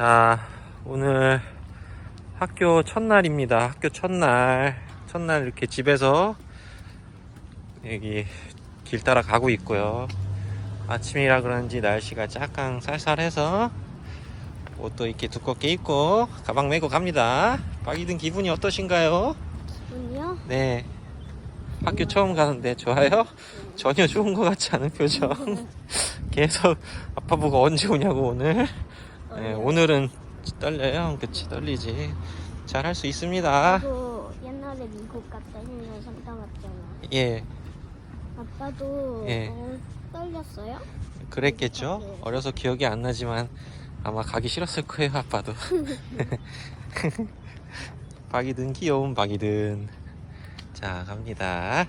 자, 오늘 학교 첫날입니다. 학교 첫날. 첫날 이렇게 집에서 여기 길 따라 가고 있고요. 아침이라 그런지 날씨가 약간 쌀쌀해서 옷도 이렇게 두껍게 입고 가방 메고 갑니다. 빠기든 기분이 어떠신가요? 기분이요? 네. 학교 처음 가는데 좋아요? 전혀 좋은 것 같지 않은 표정. 계속 아빠 보고 언제 오냐고 오늘. 네, 오늘은 떨려요. 그치 떨리지. 잘 할 수 있습니다. 저도 옛날에 미국 갔다 1년 살다 왔잖아. 예, 아빠도 예. 어, 떨렸어요? 그랬겠죠. 어려서 기억이 안 나지만 아마 가기 싫었을 거예요, 아빠도. 박이든 귀여운 박이든. 자, 갑니다.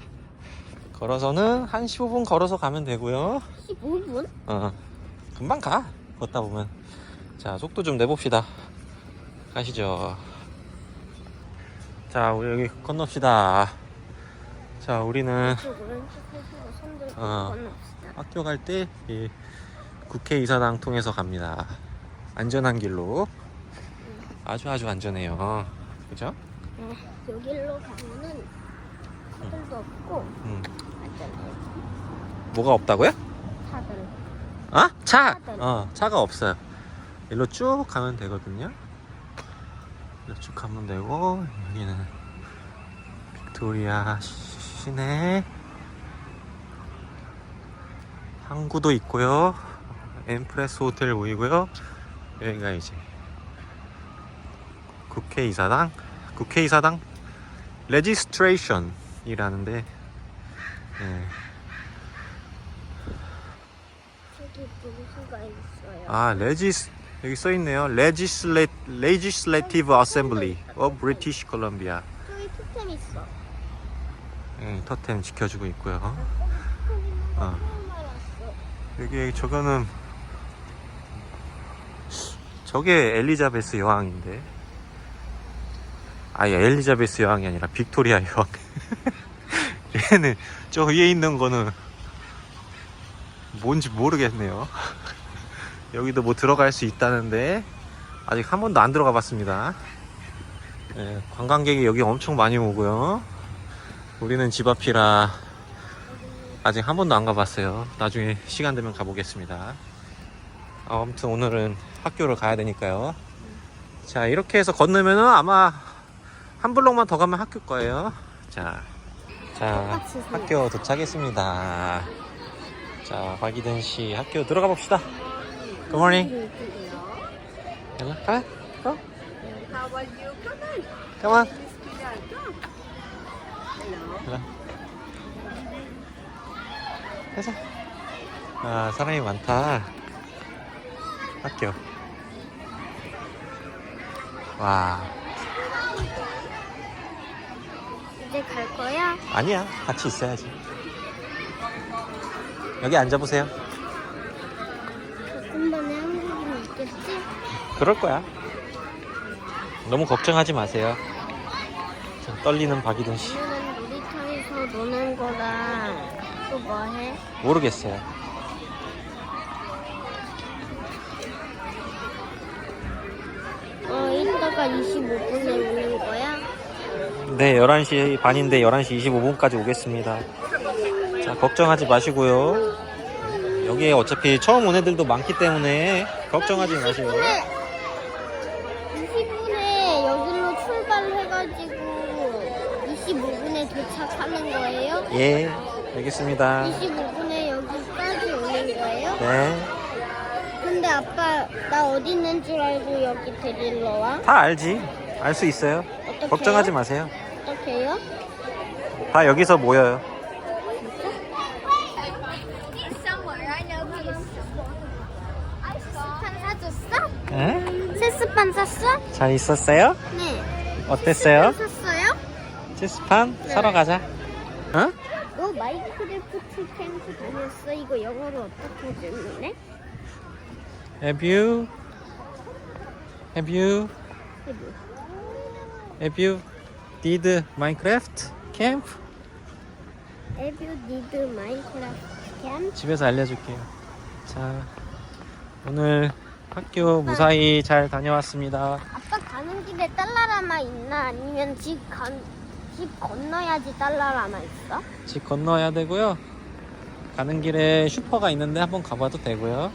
걸어서는 한 15분 걸어서 가면 되고요. 15분? 어, 금방 가. 걷다 보면. 자, 속도 좀 내봅시다. 가시죠. 자, 우리 여기 건넙시다. 자, 우리는 어. 학교 갈때이 국회의사당 통해서 갑니다. 안전한 길로. 아주 아주 안전해요. 그죠? 네, 여기로 가면은 차들도 없고 음. 안전해요. 뭐가 없다고요? 차들. 어? 차! 차들. 어, 차가 없어요. 일로 쭉 가면 되거든요. 일로 쭉 가면 되고, 여기는 빅토리아 시내. 항구도 있고요. 엠프레스 호텔 보이고요. 여기가 이제 국회의사당, 국회의사당 레지스트레이션 이라는데, 네. 저기 분수가 있어요. 아, 레지스 여기 써 있네요. Legislate, Legislative Assembly of British Columbia. 저기 토템 있어. 예, 토템 지켜주고 있고요. 토템 어. 여기 저거는 저게 엘리자베스 여왕인데. 아예 엘리자베스 여왕이 아니라 빅토리아 여왕. 얘는 저 위에 있는 거는 뭔지 모르겠네요. 여기도 뭐 들어갈 수 있다는데 아직 한 번도 안 들어가 봤습니다. 예, 관광객이 여기 엄청 많이 오고요. 우리는 집 앞이라 아직 한 번도 안 가봤어요. 나중에 시간 되면 가보겠습니다. 아, 아무튼 오늘은 학교를 가야 되니까요. 자, 이렇게 해서 건너면은 아마 한 블록만 더 가면 학교 거예요. 자, 자. 학교 도착했습니다. 자, 박이든 씨 학교 들어가 봅시다. Good morning. Hello. Come on. Go. How are you? Come on. Come on. Come. Hello. Hello. 해서. 아, 사람이 많다. 학교. 와, 이제 갈 거야? 아니야. 같이 있어야지. 여기 앉아보세요. 조금만에 한국인 있겠지? 그럴 거야. 너무 걱정하지 마세요. 좀 떨리는 박이든 씨. 놀이터에서 노는 거랑 또 뭐 해? 모르겠어요. 어, 이따가 25분에 오는 거야? 네, 11시 반인데 11시 25분까지 오겠습니다. 자, 걱정하지 마시고요. 여기에 어차피 처음 온 애들도 많기 때문에 걱정하지 마세요. 20분에 여기로 출발해가지고 25분에 도착 하는 거예요? 예, 알겠습니다. 25분에 여기까지 오는 거예요? 네, 근데 아빠 나 어디 있는 줄 알고 여기 데리러 와? 다 알지. 알 수 있어요. 어떻게 걱정하지 마세요. 어떡해요? 다 여기서 모여요. 세스판 사줬어? 에? 세스판 샀어? 잘 있었어요? 네. 어땠어요? 샀어요? 체스판 네. 사러 가자. 어? 너 마이크래프트 캠프 다녔어? 이거 영어로 어떻게 질문해? Have you? Have you? Have you did Minecraft camp? Have you did Minecraft camp? 집에서 알려줄게요. 자, 오늘 학교 무사히 잘 다녀왔습니다. 아빠 가는 길에 딸라라마 있나? 아니면 집, 간, 집 건너야지 딸라라마 있어? 집 건너야 되고요. 가는 길에 슈퍼가 있는데 한번 가봐도 되고요.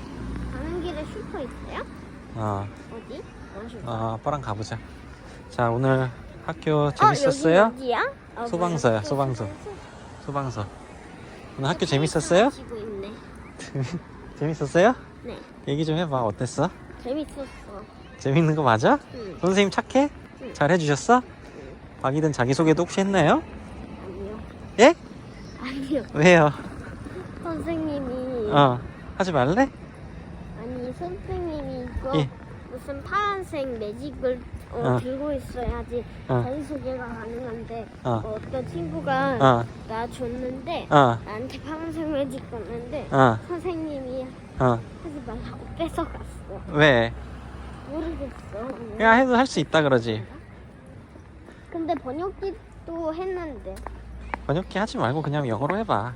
가는 길에 슈퍼 있어요? 어, 어디? 어, 슈퍼. 어, 아빠랑 가보자. 자, 오늘 학교 어, 재밌었어요? 여기 어디야? 어, 소방서야, 뭐야? 소방서. 소방서. 오늘 학교 재밌었어요? 지고 있네. 재밌었어요? 네, 얘기 좀 해봐. 어땠어? 재밌었어. 재밌는 거 맞아? 응, 선생님 착해? 응. 잘 해주셨어? 박이든 자기소개도 혹시 했나요? 아니요. 예? 아니요. 왜요? 선생님이 어, 하지 말래? 아니 선생님이 이거 예. 무슨 파란색 매직을 어, 어. 들고 있어야지 어. 자기소개가 가능한데 어. 어. 떤 친구가 어, 나 줬는데 어, 나한테 파란색 매직 줬는데 어, 선생님이 어. 하지 말라고 뺏어갔어. 왜? 모르겠어. 그냥 해도 할 수 있다 그러지. 근데 번역기도 했는데. 번역기 하지 말고 그냥 영어로 해봐.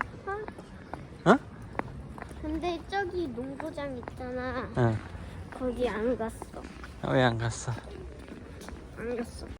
근데 저기 농구장 있잖아. 응. 거기 안 갔어. 왜 안 갔어? 안 갔어.